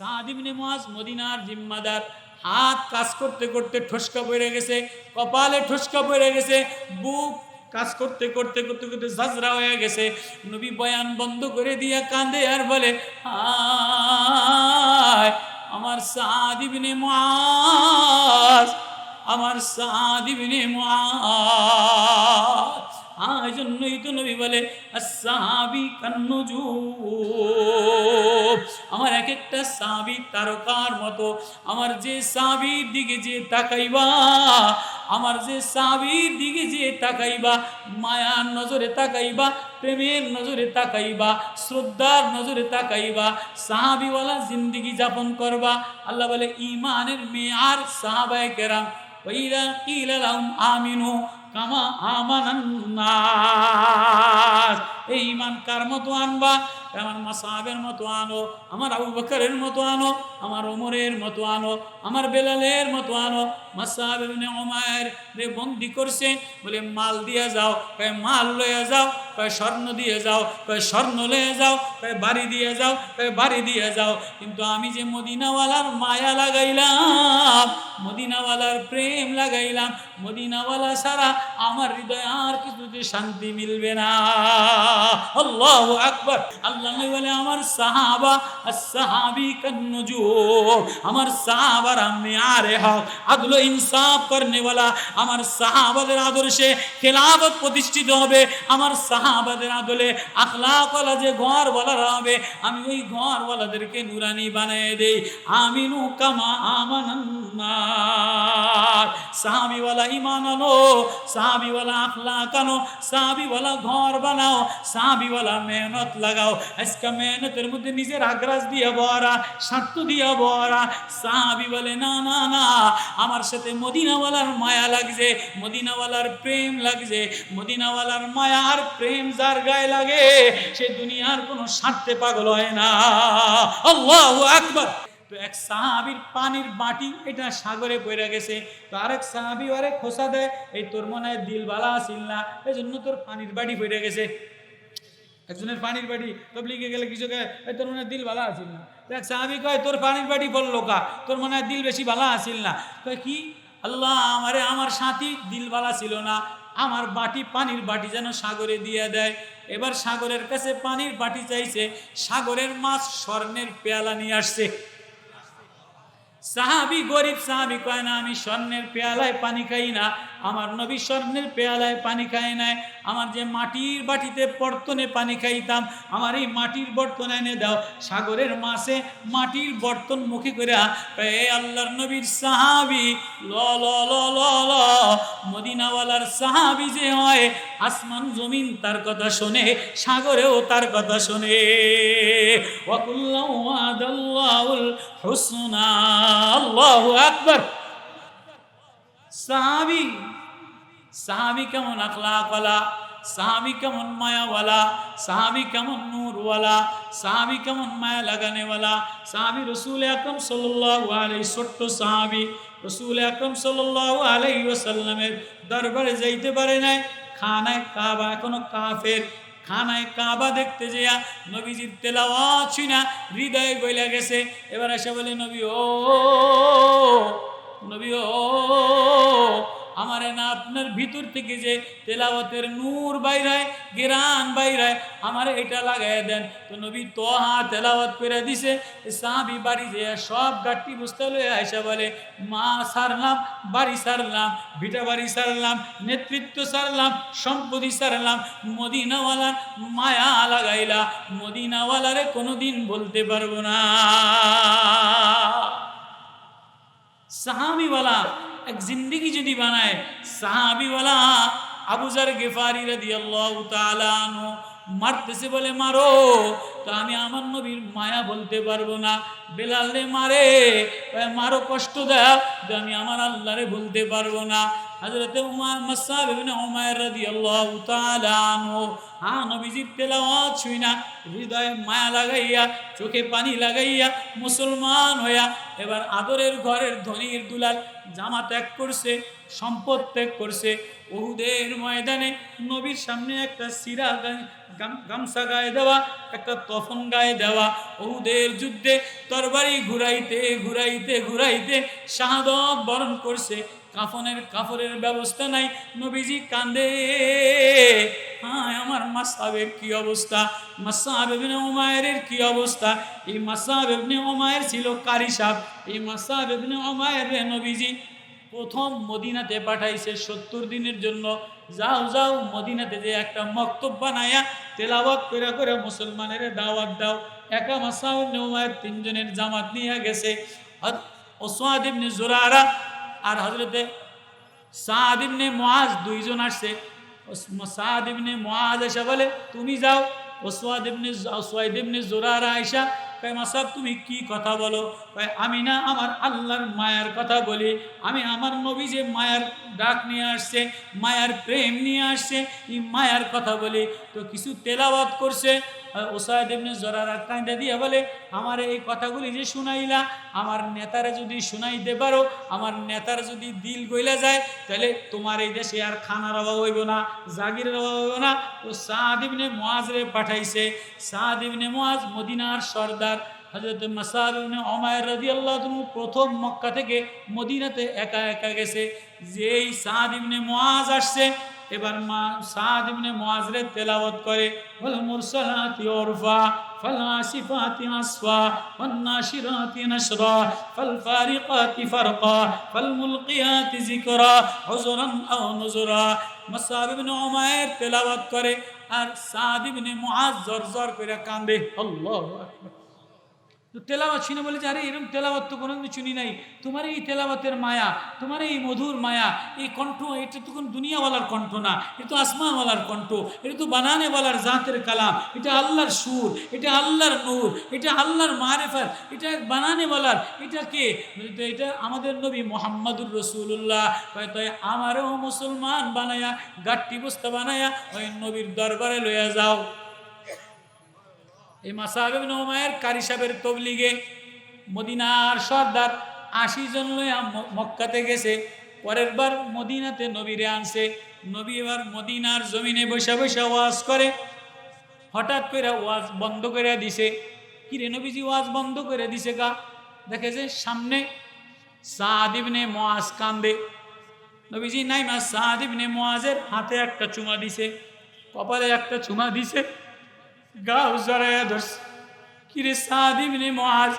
সাদিবনে মাস মদিনার জিম্মাদার। হাত কাজ করতে করতে ঠসকা পড়ে গেছে, কপালে ঠসকা পড়ে গেছে, বুক কাজ করতে করতে করতে করতে ঝাঁঝরা হয়ে গেছে। নবী বয়ান বন্ধ করে দিয়া কাঁদে আর বলে আমার সাদিবনে মাস আমার সাদিবনে মাস আজ জন্যই তো নবী বলে সাহাবি কান্নজু আমার এক একটা সাবি তারকার মতো, আমার যে সাবির দিকে যে তাকাইবা, আমার যে সাবির দিকে যে তাকাইবা, মায়ার নজরে তাকাইবা, প্রেমের নজরে তাকাইবা, শ্রদ্ধার নজরে তাকাইবা, সাহাবিওয়ালা জিন্দিগি যাপন করবা। আল্লাহ বলে ইমানের মেয়ার সাহাবায় কেরাম ওইরা কিলা লাহুম আমিনু। কামা আমানান্নাস। এই ইমান কার মতো আনবা? আমার মাসাবের মতো আনো, আমার আবু বকরের মতো আনো, আমার ওমরের মতো আনো, আমার বেলালের মতো আনো। মাসাব ওমায়ের রে বন্দি করছে, বলে মাল দিয়ে যাও, কয় মাল লয়ে যাও, কয় স্বর্ণ দিয়ে যাও, কয় স্বর্ণ লয়ে যাও, কয় বাড়ি দিয়ে যাও, কয় বাড়ি দিয়ে যাও। কিন্তু আমি যে মদিনাওয়ালার মায়া লাগাইলাম, মদিনাওয়ালার প্রেম লাগাইলাম, মদিনাওয়ালা সারা আমার হৃদয়ে আর কিছু কিছুতে শান্তি মিলবে না। আল্লাহ আকবর। আল্লাহ নবী বলে আমার সাহাবা সাহাবি কন্নজু আমার সাহাবার আমি আরে হক আদল ইনসাফ করনে वाला আমার সাহাবাদের আদর্শে খেলাফত প্রতিষ্ঠিত হবে আমার সাহাবাদের আদলে আখলাকওয়ালা যে ঘর বলার হবে আমি ওই ঘর ওয়ালাদেরকে নুরানি বানিয়ে দেই আমিনু কামা আমানান্নার সাহাবিওয়ালা ইমান আনো সাহাবিওয়ালা আখলাক আনো সাহাবিওয়ালা ঘর বানাও সাহাবিওয়ালা মেহনত লাগাও আজকে মেহনতের মধ্যে নিজের আগ্রাস দিয়ে বরা, স্বার্থ দিয়ে বরা। সাহাবি বলে, না না না, আমার সাথে মদিনাওয়ালার মায়া লাগছে, মদিনাওয়ালার প্রেম লাগছে, মদিনাওয়ালার মায়া আর প্রেম যার গায়ে লাগে, সে দুনিয়ার কোনো স্বার্থে পাগল হয় না। আল্লাহ তো এক সাহাবির পানির বাটি এটা সাগরে পড়ে গেছে। তো আরেক সাহাবি, আরেক খোসা দেয়, এই তোর মনে হয় দিল বালা আসিল না? এই জন্য তোর পানির বাটি পড়ে গেছে। একজনের পানির বাটি তবলিগে গেলে কিছু "এই তোর মনে দিল ভালো আসিল না? দেখ সাহাবি কয়, তোর পানির বাটি বল কা? তোর মনে হয় দিল বেশি ভালো আসিল না? তো কি? আল্লাহ, আমারে আমার সাথী দিল ভালা ছিল না। আমার বাটি পানির বাটি যেন সাগরে দিয়ে দেয়। এবার সাগরের কাছে পানির বাটি চাইছে, সাগরের মাছ স্বর্ণের পেয়ালা নিয়ে আসছে। সাহাবি গরিব সাহাবি কয় না, আমি স্বর্ণের পেয়ালায় পানি খাই না, আমার নবী স্বর্ণের পেয়ালায় পানি খাই নাই, আমার যে মাটির বাটিতে বর্তনে পানি খাইতাম, আমার এই মাটির বর্তন এনে দাও, সাগরের মাসে মাটির বর্তন মুখে করে এ আল্লাহর নবীর সাহাবি, ল ল ল ল ল, মদিনাওয়ালার সাহাবি যে হয়, আসমান জমিন তার কথা শোনে, সাগরেও তার কথা শোনে ওয়াকুল্লাহু হুসনা। আল্লাহু আকবার। সাহাবি সাহাবি কেমন আখলাকওয়ালা, সাহাবি কেমন মায়াওয়ালা, সাহাবি কেমন নূরওয়ালা, সাহাবি কেমন মায়া লাগানেওয়ালা, সাহাবি রসুল আকরম সাল্লাল্লাহু আলাইহি, ছোট্ট সাহাবি রসুল আকরম সাল্লাল্লাহু আলাইহি ওয়াসাল্লামের দরবারে যাইতে পারে নাই, খানায় কাবা এখনও কাফের। খানায় কাবা দেখতে যেয়া নবীজির তেলাওয়াত শুনা হৃদয় গইলা গেছে। এবার এসে বলে, নবী ও নবী ও আমার না আপনার ভিতর থেকে যে তেলাওয়াতের নূর বাইরায়, গেরান বাইরায়, আমার এটা লাগাই দেন। তো নবী তো হা তেলাওয়াত করে দিছে। সাহাবি বাড়ি যে সব গাঠটি বুঝতে লয়ে আয়সা বলে, মা সারলাম, বাড়ি সারলাম, ভিটা বাড়ি সারলাম, নেতৃত্ব সারলাম, সম্পত্তি সারলাম মদিনাওয়ালার মায়া লাগাইলা, মদিনাওয়ালারে কোনোদিন বলতে পারব না। সাহাবিওয়ালা এক জিন্দিগি যদি বানায় সাহাবিওয়ালা আবুজার গেফারি রাদি আল্লাহ আনহু মারতেছে বলে, মারো। তো আমি আমার নবীর মায়া বলতে পারব না। বেলাল রে মারে মারো, কষ্ট দেয় আমি আমার আল্লাহরে বলতে পারব না। শুইনা, হৃদয়ে মায়া লাগাইয়া, চোখে পানি লাগাইয়া, মুসলমান হইয়া, এবার আদরের ঘরের ধনির দুলাল জামা ত্যাগ করছে, সম্পদ ত্যাগ করছে। উহুদের ময়দানে নবীর সামনে একটা সিরা গামছা গায়ে দেওয়া, একটা তফন গায়ে দেওয়া। উহুদের যুদ্ধে তরবারি ঘুরাইতে ঘুরাইতে ঘুরাইতে শাহাদত বরণ করছে। কাফনের কাফরের ব্যবস্থা নাই। নবীজি কান্দে হ্যাঁ আমার মাসাবের কি অবস্থা? মাসাব ইবনে উমায়ের কি অবস্থা? এই মাসাব ইবনে উমায়ের ছিল কারি সাহেব এই মাসাব ইবনে রে নবীজি প্রথম মদিনাতে পাঠাইছে সত্তর দিনের জন্য। যাও যাও, মদিনাতে যে একটা মক্তব বানায়া তেলাওয়াত করে করে মুসলমানের দাওয়াত দাও। একা মাসাব ইবনে উমায়ের তিনজনের জামাত নিয়ে গেছে। ওসওয়াদ ইবনে জুরারা আর হজরতে সাদ ইবনে মুআজ দুইজন আসছে। ইবনে মুআজ এসে বলে, তুমি যাও। ওসওয়াদ ইবনে ওসওয়াদ ইবনে জুরারা আয়েশা কয় মাসাব তুমি কি কথা বলো? কয়, আমি না আমার আল্লাহর মায়ার কথা বলি। আমি আমার নবী যে মায়ার ডাক নিয়ে আসছে, মায়ার প্রেম নিয়ে আসছে, এই মায়ার কথা বলি। তো কিছু তেলাওয়াত করছে ওসায়দ এমনি জরারা কাঁদে দিয়ে বলে, আমার এই কথাগুলি যে শুনাইলা, আমার নেতারা যদি শুনাইতে পারো, আমার নেতার যদি দিল গইলা যায়, তাহলে তোমার এই দেশে আর খানার অভাব হইব না, জাগিরের অভাব হইব না। ও তো সাদিবনে মোয়াজরে পাঠাইছে। সাদিবনে মোয়াজ মদিনার সর্দার হজরত ইবনে ওমায়ের রাদিয়াল্লাহু আনহু প্রথম মক্কা থেকে মদিনাতে একা একা গেছে। যেই সাদ ইবনে মুআজ আসছে এবার মা সাদ ইবনে মুআজরে তেলাওয়াত করে ওয়াল মুরসালাতি উরফা فالعاصفات عصفا والناشرات نشرا فالفارقات فرقا فالملقيات ذكرا عذرا او نذرا মাসাব ইবনে উমায়ের তেলাওয়াত করে আর সাদ ইবনে মুআজ জোর জোর করে কাঁদে আল্লাহু আকবার তো তেলাওয়াত শুনে বলে যে আরে এরকম তেলাওয়াত তো কোনো শুনি নাই। তোমার এই তেলাওয়াতের মায়া, তোমার এই মধুর মায়া, এই কণ্ঠ, এটা তো কোনো দুনিয়াওয়ালার কণ্ঠ না। এটা তো আসমানওয়ালার কণ্ঠ, এটা তো বানানেওয়ালার জাতের কালাম। এটা আল্লাহর সুর, এটা আল্লাহর নূর, এটা আল্লাহর মারেফার এটা বানানেওয়ালার, এটা কে? তো এটা আমাদের নবী মোহাম্মদুর রসুল্লাহ তাই আমারও মুসলমান বানায়া, গাট্টি বস্তা বানায়া, ওই নবীর দরবারে লইয়া যাও। এই মাসাহেব নৌমায়ের কারি সাহেবের তবলিগে মদিনার সর্দার আশি জন লইয়া ম- মক্কাতে গেছে। পরের বার মদিনাতে নবীরে আনছে। নবী এবার মদিনার জমিনে বসে বসে ওয়াজ করে। হঠাৎ করে ওয়াজ বন্ধ করে দিছে। কিরে নবীজি ওয়াজ বন্ধ করে দিছে গা? দেখে যে সামনে সাদিবনে মোয়াজ কান্দে। নবীজি নাই মা সাদিবনে মোয়াজের হাতে একটা চুমা দিছে। কপালে একটা চুমা দিছে। গাও জড়াইয়া ধরছে কিরে সাদিবনে মোয়াজ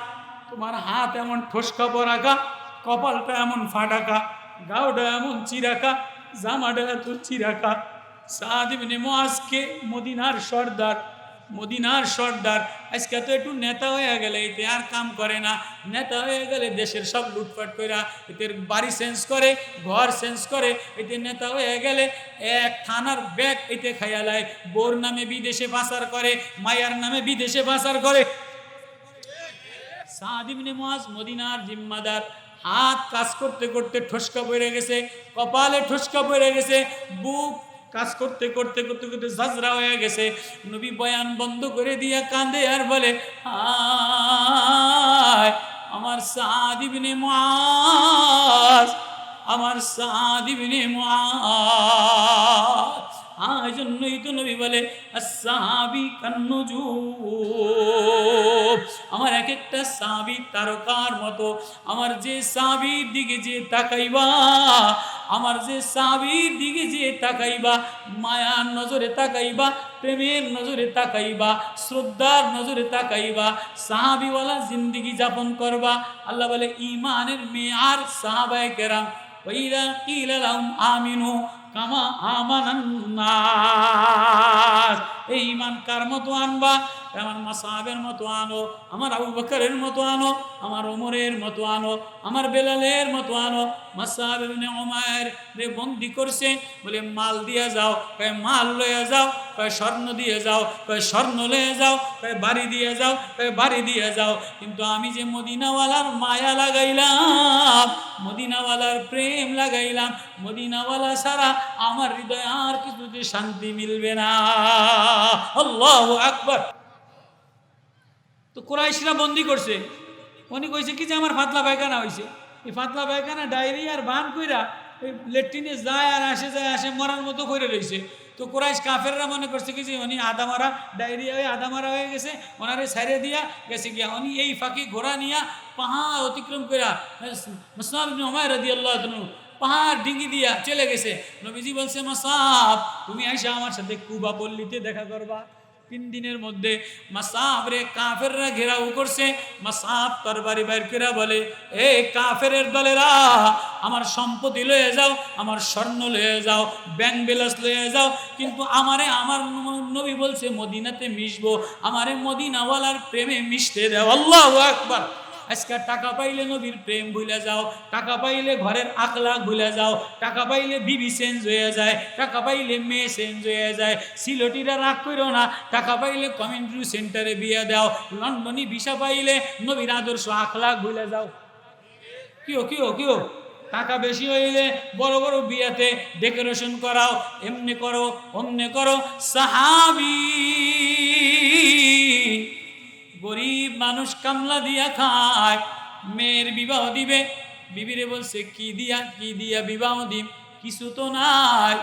তোমার হাত এমন ঠোসকা পরাকা, কপালটা এমন ফাটাকা গাওটা এমন চিরাকা জামাটা এত চিরাকা। সাদিবনে মহাজকে মদিনার সর্দার মদিনার সর্দার। আজকে তো একটু নেতা হয়ে গেলে, এতে আর কাম করে না। নেতা হয়ে গেলে দেশের সব লুটপাট করে এদের বাড়ি চেঞ্জ করে, ঘর চেঞ্জ করে, এতে নেতা হয়ে গেলে এক থানার ব্যাগ এতে খাইয়ালায় বোর নামে বিদেশে পাচার করে, মায়ার নামে বিদেশে পাচার করে। মদিনার জিম্মাদার। হাত কাজ করতে করতে ঠোসকা পড়ে গেছে, কপালে ঠোসকা পড়ে গেছে, বুক কাজ করতে করতে করতে করতে ঝাঁঝরা হয়ে গেছে। নবী বয়ান বন্ধ করে দিয়ে কাঁদে আর বলে আমার সাদিবনে মুআজ, আমার সাদিবনে আজ জন্যই তো নবী বলে সাহাবি কান্নজু আমার এক একটা সাবি তারকার মতো। আমার যে সাবির দিকে যে তাকাইবা আমার যে সাবির দিকে যে তাকাইবা, মায়ার নজরে তাকাইবা, প্রেমের নজরে তাকাইবা, শ্রদ্ধার নজরে তাকাইবা, সাহাবিওয়ালা জিন্দিগি যাপন করবা। আল্লাহ বলে ইমানের মেয়ার সাহাবায় কেরাম ওইরা কিলালাম আমিনু কামা আমানান্নাস। এই ইমান কার মতো আনবা? আমার মাসাবের মতো আনো, আমার আবু বকরের মতো আনো, আমার ওমরের মতো আনো, আমার বেলালের মতো আনো। মাসাব ওমায়ের রে বন্দি করছে, বলে মাল দিয়ে যাও, কয় মাল লয়ে যাও, কয় স্বর্ণ দিয়ে যাও, কয় স্বর্ণ লয়ে যাও, কয় বাড়ি দিয়ে যাও, কয় বাড়ি দিয়ে যাও। কিন্তু আমি যে মদিনাওয়ালার মায়া লাগাইলাম, মদিনাওয়ালার প্রেম লাগাইলাম, মদিনাওয়ালা ছাড়া আমার হৃদয়ে আর কিছুতে শান্তি মিলবে না। আল্লাহ আকবর। তো কোরাইশরা বন্দি করছে। উনি কইছে কি যে আমার ফাতলা পায়খানা হয়েছে এই ফাতলা পায়খানা ডায়রিয়ার বান কইরা ওই লেট্রিনে যায় আর আসে যায়, আসে মরার মতো করে রয়েছে তো কোরাইশ কাফেররা মনে করছে কি যে উনি আদা মারা, ডায়রিয়া হয়ে আদা মারা হয়ে গেছে, ওনারে সাইরে দিয়া গেছে গিয়া। উনি এই ফাঁকি ঘোড়া নিয়া পাহাড় অতিক্রম কইরা মুসলাম পাহাড় ডিঙ্গি দিয়া চলে গেছে। নবীজি বলছে মাসাব তুমি আইসা আমার সাথে কুবা পল্লীতে দেখা করবা। তিন দিনের মধ্যে মাসাব রে কাফেররা ঘেরাও করছে। মাসাব তরবারি বাইর করে বলে, এ কাফের দলেরা, আমার সম্পত্তি লয়ে যাও, আমার স্বর্ণ লয়ে যাও, ব্যাংক ব্যালেন্স লয়ে যাও, কিন্তু আমারে আমার নবী বলছে, মদিনাতে মিশবো, আমারে মদিনাওয়ালার প্রেমে মিশতে দেও। আল্লাহ আকবার। আজকে টাকা পাইলে নবীর প্রেম ভুলে যাও, টাকা পাইলে ঘরের আখলা ভুলে যাও, টাকা পাইলে বিবি চেঞ্জ হয়ে যায়, টাকা পাইলে মেয়ে চেঞ্জ হয়ে যায় সিলটিরা রাগ করো না, টাকা পাইলে কমেন্ট্রি সেন্টারে বিয়ে দাও, লন্ডনী ভিসা পাইলে নবীর আদর্শ আখলা ভুলে যাও। কিও কিও কিও, টাকা বেশি হইলে বড় বড় বিয়াতে ডেকোরেশন করাও, এমনি করো, অমনে করো, সাহাবি। মানুষ কামলা দিয়া খায় মেয়ের বিবাহ দিবে। বিবিরে বলছে, কি দিয়া কি দিয়া বিবাহ দিব কিছু তো নাই।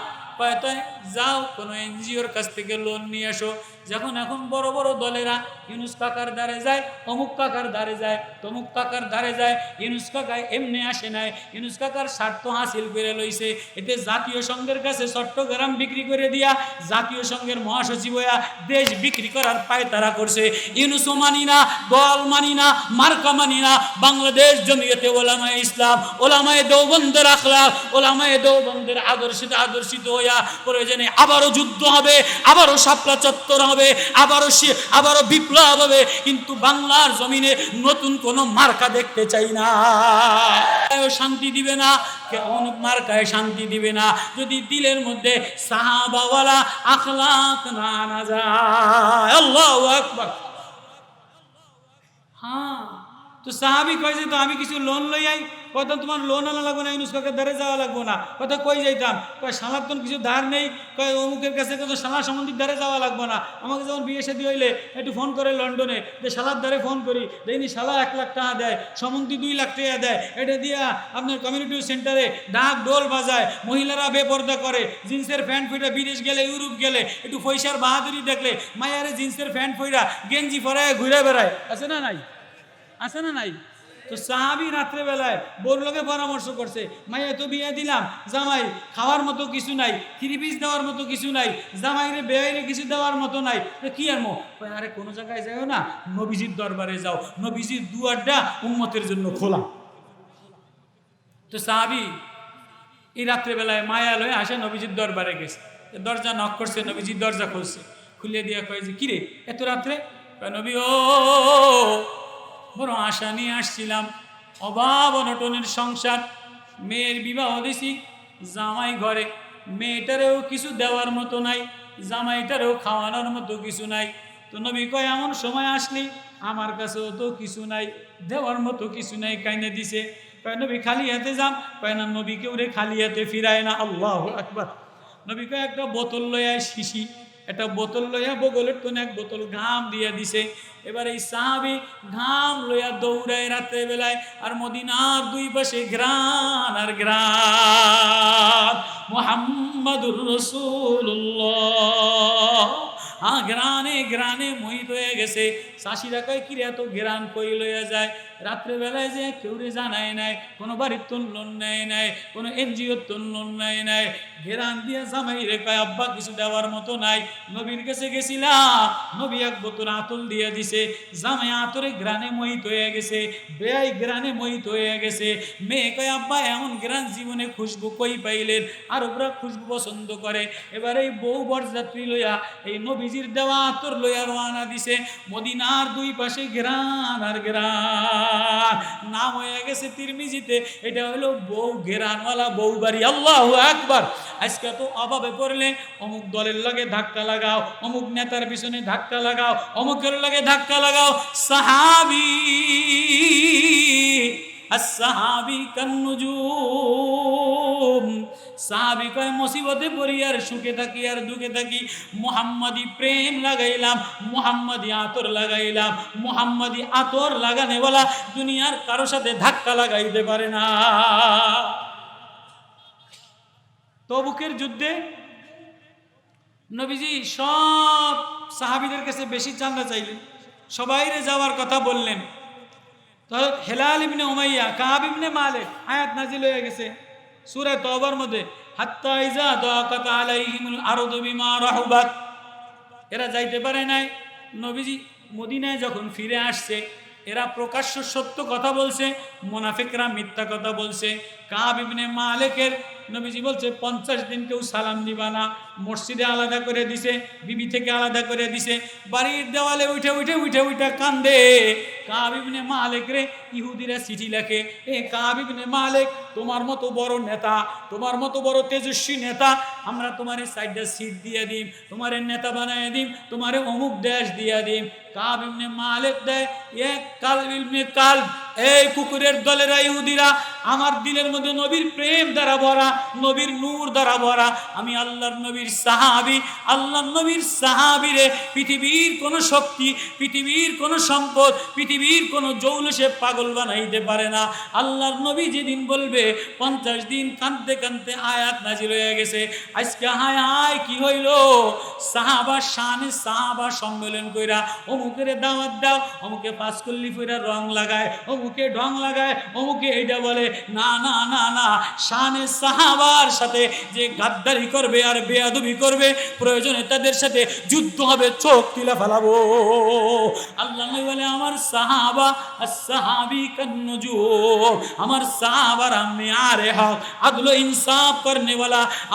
যাও, কোনো এনজিওর কাছ থেকে লোন নিয়ে আসো যখন এখন বড় বড় দলেরা ইউনুস কাকার দ্বারে যায়, অমুক কাকার দ্বারে যায়, তমুক কাকার দ্বারে যায়, ইউনুস কাকায় এমনি আসে নাই, ইউনুস কাকার স্বার্থ হাসিল করে লইছে। এতে জাতীয় সংঘের কাছে চট্টগ্রাম বিক্রি করে দিয়া, জাতীয় সংঘের মহাসচিব হইয়া দেশ বিক্রি করার পায় তারা করছে। ইউনুসও মানি না দল মানি না, মার্কা মানি না, বাংলাদেশ জমিয়তে ওলামায়ে ইসলাম, ওলামায়ে দেওবন্দের আখলাক, ওলামায়ে দেওবন্দের আদর্শিত আদর্শিত হইয়া প্রয়োজনে আবারও যুদ্ধ হবে, আবারও শাপলা চত্বর হবে, আবারও আবারও বিপ্লব হবে। কিন্তু বাংলার জমিনে নতুন কোনো মার্কা দেখতে চাই না। শান্তি দিবে না কেমন মার্কায় শান্তি দিবে না। যদি দিলের মধ্যে সাহাবাওয়ালা আখলাক না আনা যায়, আল্লাহ আকবার। হ্যাঁ। তো সাহাবি কয় যে, তো আমি কিছু লোন লই আই? কত তোমার লোন আনা লাগবো না ইউনুস কাকে ধারে যাওয়া লাগবো না। কত কই যাইতাম? কয়, শালার তো কিছু ধার নেই। কয়, অমুকের কাছে কত শালা সম্বন্ধী ধারে যাওয়া লাগবো না। আমাকে যখন বিয়ে শাদী হইলে, একটু ফোন করে লন্ডনে, যে, শালার ধারে ফোন করি। দেখিনি শালা এক লাখ টাকা দেয়, সম্বন্ধী দুই লাখ টাকা দেয়। এটা দিয়া আপনার কমিউনিটি সেন্টারে ডাক ডোল বাজায়, মহিলারা বেপর্দা করে। জিন্সের প্যান্ট ফইরা বিদেশ গেলে, ইউরোপ গেলে, একটু পয়সার বাহাদুরি দেখলে, মায়ারে জিন্সের প্যান্ট ফইরা গেঞ্জি ফরায় ঘুরে বেড়ায়। আছে না নাই? আছে না নাই তো সাহাবি রাত্রেবেলায় বোর লোকে পরামর্শ করছে মাইয়া তো বিয়ে দিলাম জামাই খাওয়ার মতো কিছু নাই পিস দেওয়ার মতো কিছু নাই জামাইরে বেয়াইরে কিছু দেওয়ার মতো নাই কি আর মো আরে কোনো জায়গায় যাও না নবীজির দরবারে যাও নবীজির দুয়ারটা উম্মতের জন্য খোলা তো সাহাবি এই রাত্রেবেলায় মায়া লয়ে আসে নবীজির দরবারে গেছে দরজা নক করছে নবীজির দরজা খুলছে খুলে দিয়ে কয় যে কিরে এত রাত্রে নবী ও বড় আশা নিয়ে আসছিলাম। অভাব অনটনের সংসার। মেয়ের বিবাহ দিছি জামাই ঘরে। মেয়েটারেও কিছু দেওয়ার মতো নাই, জামাইটারেও খাওয়ানোর মতো কিছু নাই। তো নবী কয়, এমন সময় আসলি, আমার কাছেও তো কিছু নাই, দেওয়ার মতো কিছু নাই কাইনে দিছে। কয়, নবী খালি হাতে যান। কয়, না নবী কেউ রে খালি হাতে ফিরায় না। আল্লাহ একবার নবী কয়, একটা বোতল লইয়া শিশি। একটা বোতল লইয়া বগলের তো এক বোতল ঘাম দিয়া দিছে। এবার এই সাহাবি ঘাম লইয়া দৌড়ায় রাতের বেলায় আর মদিনার দুই পাশে গ্রান আর গ্রান। মোহাম্মদুর রসুল্লাহ আ গ্রানে গ্রানে মোহিত হয়ে গেছে। শাশিরা কয়, কিরে, এত গ্রান কই লইয়া যায়? রাত্রেবেলায় যে কেউ রে জানায় নাই, কোনো বাড়ির তোর লোন নেয় নাই, কোনো এনজিওর তোর লোন নেয় নাই, ঘেরান দিয়া জামাই রে কয়, আব্বা, কিছু দেওয়ার মতো নাই। নবীর কাছে গেছিলাম নবী এক বোতল আতল দিয়ে দিছে, জামাই আতরে গ্রানে মোহিত হয়ে গেছে, বেয়াই গ্রানে মোহিত হয়ে গেছে। মেয়ে কয়, আব্বা, এমন গ্রান জীবনে খুশবু কই পাইলেন? আর ওরা খুশবু পছন্দ করে। এবার এই বউ বরযাত্রী লইয়া, এই নবী নবীজির দেওয়া আতর লইয়া রওনা দিছে, মদিনার দুই পাশে গ্রান আর গ্রান নাম হয়ে গেছে তিরমিজিতে। এটা হলো বউ গেরানওয়ালা বউ বাড়ি। আল্লাহ একবার আজকে তো অভাবে পড়লে অমুক দলের লগে ধাক্কা লাগাও, অমুক নেতার পিছনে ধাক্কা লাগাও, অমুকের লগে ধাক্কা লাগাও। সাহাবি মুসিবতে আর সুখে থাকি আর থাকি। প্রেম লাগাইলাম লাগাইলাম আতর লাগানে বলা দুনিয়ার কারও সাথে ধাক্কা লাগাইতে পারে না। তবুকের যুদ্ধে নবীজি সব সাহাবিদের কাছে বেশি চান্দা চাইলেন। সবাইরে যাওয়ার কথা বললেন। তো হেলাল ইবনে উমাইয়া, কাহাব ইবনে মালিক, আয়াত নাজিল হয়ে গেছে সুরে তবর মধ্যে, হাত্তা ইজা দাকাত আলাইহিমুল আরদু বিমা রাহুবাত। এরা যাইতে পারে নাই। নবীজি মদিনায় যখন ফিরে আসছে, এরা প্রকাশ্য সত্য কথা বলছে, মোনাফিকরা মিথ্যা কথা বলছে। কাহাব ইবনে মালিকের নবীজি বলছে, পঞ্চাশ দিন কেউ সালাম দিবা না। মসজিদে আলাদা করে দিছে, বিবি থেকে আলাদা করে দিছে। বাড়ির দেওয়ালে উঠে উঠে উঠে উঠে কান্দে। কাবিবনে মালিক রে, ইহুদিরা চিঠি লেখে, এ কাবিবনে মালিক, তোমার মতো বড় নেতা, তোমার মতো বড় তেজস্বী নেতা, আমরা তোমার সাইডে সিট দিয়ে দিম, তোমার নেতা বানায় দিম, তোমার অমুক দেশ দিয়ে দিম। কাবিবনে মালিক দেয়, এক কাল কাল এই কুকুরের দলেরা ইহুদিরা আমার দিলের মধ্যে নবীর প্রেম দ্বারা ভরা, নবীর নূর দ্বারা ভরা। আমি আল্লাহর নবীর সাহাবি, আল্লাহর নবীর সাহাবিরে পৃথিবীর কোন শক্তি, পৃথিবীর কোন সম্পদ, পৃথিবীর কোন জৌলসে পাগল বানাইতে পারে না। আল্লাহর নবী যেদিন বলবে, পঞ্চাশ দিন কাঁদতে কাঁদতে আয়াত নাজির হয়ে গেছে। আজকে হায় হায় কি হইল? সাহাবা শানে সাহাবা সম্মেলন কইরা অমুকের দাওয়াত দাও, অমুকে পাস করলি ফইরা রং লাগায়, অমুকে ঢং লাগায়, অমুকে এইটা বলে না না না না। শানে সাহাবার সাথে যে গাদ্দারি করবে আর বেয়াদবি করবে, প্রয়োজনে তাদের সাথে যুদ্ধ হবে, চোখ তুলে ফেলাবো। আল্লাহ বলে, আমার সাহাবা সাহাবি কন্নজু আমার সাহাবার আমি আরে হক। আদল ইনসাফ করনে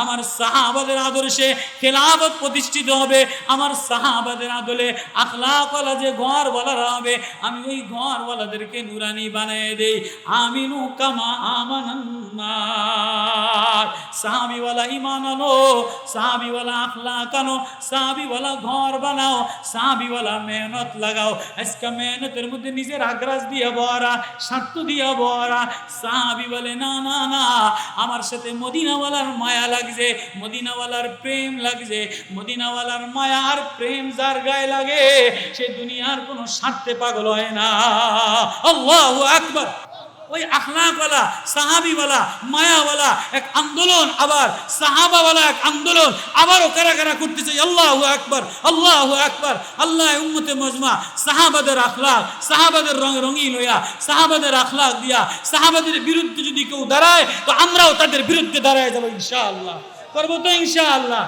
আমার সাহাবাদের আদর্শে খেলাফত প্রতিষ্ঠিত হবে। আমার সাহাবাদের আদলে আখলাকওয়ালা যে ঘর বলারা হবে, আমি ওই ঘর ওয়ালাদেরকে নুরানি বানিয়ে দেই। আমিনু কামা আমানান্নার সাহাবিওয়ালা ইমান আনো সাহাবিওয়ালা আখলাক ঘর বানাও সাহাবিওয়ালা মেহনত লাগাও। আজকে মেহনতের মধ্যে নিজের আগ্রাস দিয়ে বরা স্বার্থ দিয়ে বরা সাহাবি বলে, না না না, আমার সাথে মদিনাওয়ালার মায়া লাগছে, মদিনাওয়ালার প্রেম লাগছে, মদিনাওয়ালার মায়া আর প্রেম যার গায়ে লাগে, সে দুনিয়ার কোনো স্বার্থে পাগল হয় না। আল্লাহু আকবার। ওই আখলাকওয়ালা, সাহাবিওয়ালা, মায়াওয়ালা এক আন্দোলন, আবার সাহাবাওয়ালা এক আন্দোলন, আবারও কারা কারা করতেছে? আল্লাহ আকবার আল্লাহ আকবার, আল্লাহ উম্মতে মজমা, সাহাবাদের আখলাক, সাহাবাদের রং, রঙিন হইয়া, সাহাবাদের আখলাক দিয়া, সাহাবাদের বিরুদ্ধে যদি কেউ দাঁড়ায়, তো আমরাও তাদের বিরুদ্ধে দাঁড়ায় যাব ইনশাআল্লাহ। করব তো ইনশাআল্লাহ।